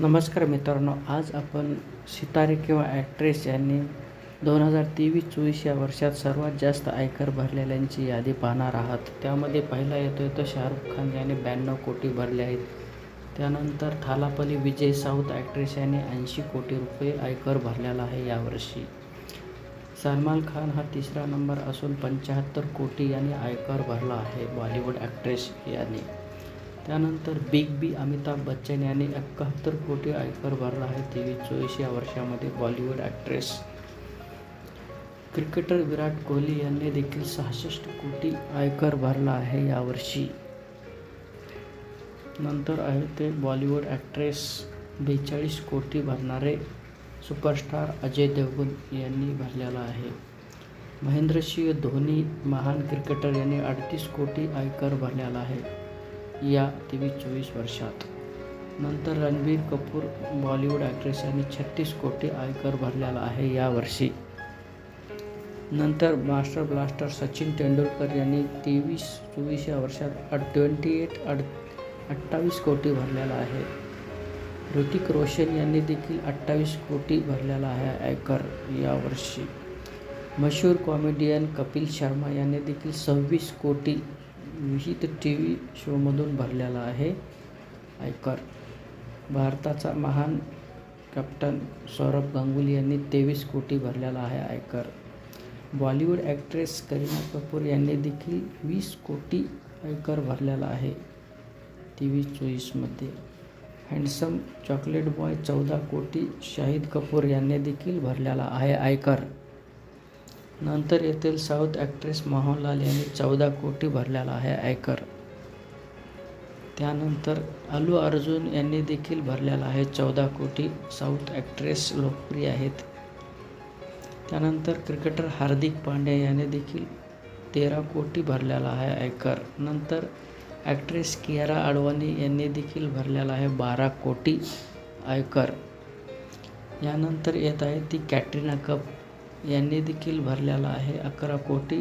नमस्कार मित्रांनो आज आपण सितारे किंवा ॲक्ट्रेस यांनी दोन हजार तेवीस चोवीस या वर्षात सर्वात जास्त आयकर भरलेल्यांची यादी पाहणार आहात. त्यामध्ये पहिला येतो तो शाहरुख खान याने ब्याण्णव कोटी भरले आहेत. त्यानंतर थालापली विजय साऊथ ॲक्ट्रेस याने ऐंशी कोटी रुपये आयकर भरलेला आहे यावर्षी. सलमान खान हा तिसरा नंबर असून पंच्याहत्तर कोटी याने आयकर भरला आहे बॉलिवूड ॲक्ट्रेस याने. त्यानंतर बिग बी अमिताभ बच्चन यांनी एकाहत्तर कोटी आयकर भरला आहे तेवीस चोवीस या वर्षामध्ये Bollywood actress. Cricketer Virat Kohli यांनी देखील सहासष्ट कोटी आयकर भरला आहे यावर्षी. नंतर आहे ते बॉलिवूड ॲक्ट्रेस बेचाळीस कोटी भरणारे सुपरस्टार अजय देवगन यांनी भरलेला आहे. महेंद्रसिंह धोनी महान क्रिकेटर यांनी अडतीस कोटी आयकर भरलेला आहे. या तेवीस चोवीस वर्षात. नंतर रणबीर कपूर बॉलिवूड ॲक्ट्रेस यांनी छत्तीस कोटी आयकर भरलेला आहे यावर्षी नंतर मास्टर ब्लास्टर सचिन तेंडुलकर यांनी तेवीस चोवीस या वर्षात अड ट्वेंटी एट अड अठ्ठावीस कोटी भरलेला आहे. ऋतिक रोशन यांनी देखील अठ्ठावीस कोटी भरलेला आहे आयकर यावर्षी मशहूर कॉमेडियन कपिल शर्मा यांनी देखील सव्वीस कोटी विहित टी व्ही शोमधून भरलेला आहे. आयकर. भारताचा महान कॅप्टन सौरभ गांगुली यांनी तेवीस कोटी भरलेला आहे आयकर. बॉलिवूड ॲक्ट्रेस करीना कपूर यांनी देखील वीस कोटी आयकर भरलेला आहे तेवीस चोवीसमध्ये. हँडसम चॉकलेट बॉय चौदा कोटी शाहिद कपूर यांनी देखील भरलेला आहे आयकर. नंतर येथील साऊथ ॲक्ट्रेस मोहनलाल यांनी चौदा कोटी भरलेला आहे आयकर. त्यानंतर अल्लू अर्जुन यांनी देखील भरलेला आहे चौदा कोटी. साऊथ ॲक्ट्रेस लोकप्रिय आहेत. त्यानंतर क्रिकेटर हार्दिक पांड्या याने देखील तेरा कोटी भरलेला आहे आयकर. नंतर ॲक्ट्रेस कियारा अडवाणी यांनी देखील भरलेला आहे बारा कोटी आयकर. यानंतर येत आहे ती कॅटरीना कप. यांनी देखील भरलेला आहे अकरा कोटी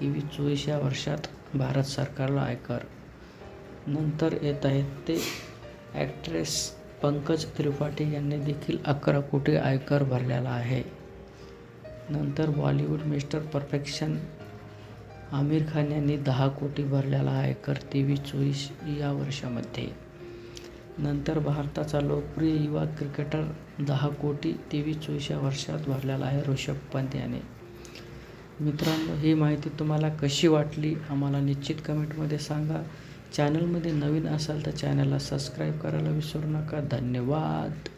तेवीस चोवीस या वर्षात भारत सरकारला आयकर. नंतर येत आहेत ते ॲक्ट्रेस पंकज त्रिपाठी यांनी देखील अकरा कोटी आयकर भरलेला आहे. नंतर Bollywood mister perfection Aamir Khan यांनी दहा कोटी भरलेला आयकर तेवीस चोवीस या वर्षामध्ये. नंतर भारताचा लोकप्रिय युवा क्रिकेटर दहा कोटी तेवीस चोवीस वर्षात भरलेला आहे ऋषभ पंत याने. मित्रांनो ही माहिती तुम्हाला कशी वाटली आम्हाला निश्चित कमेंटमध्ये सांगा. चॅनलमध्ये नवीन असाल तर चॅनलला सबस्क्राईब करायला विसरू नका. धन्यवाद.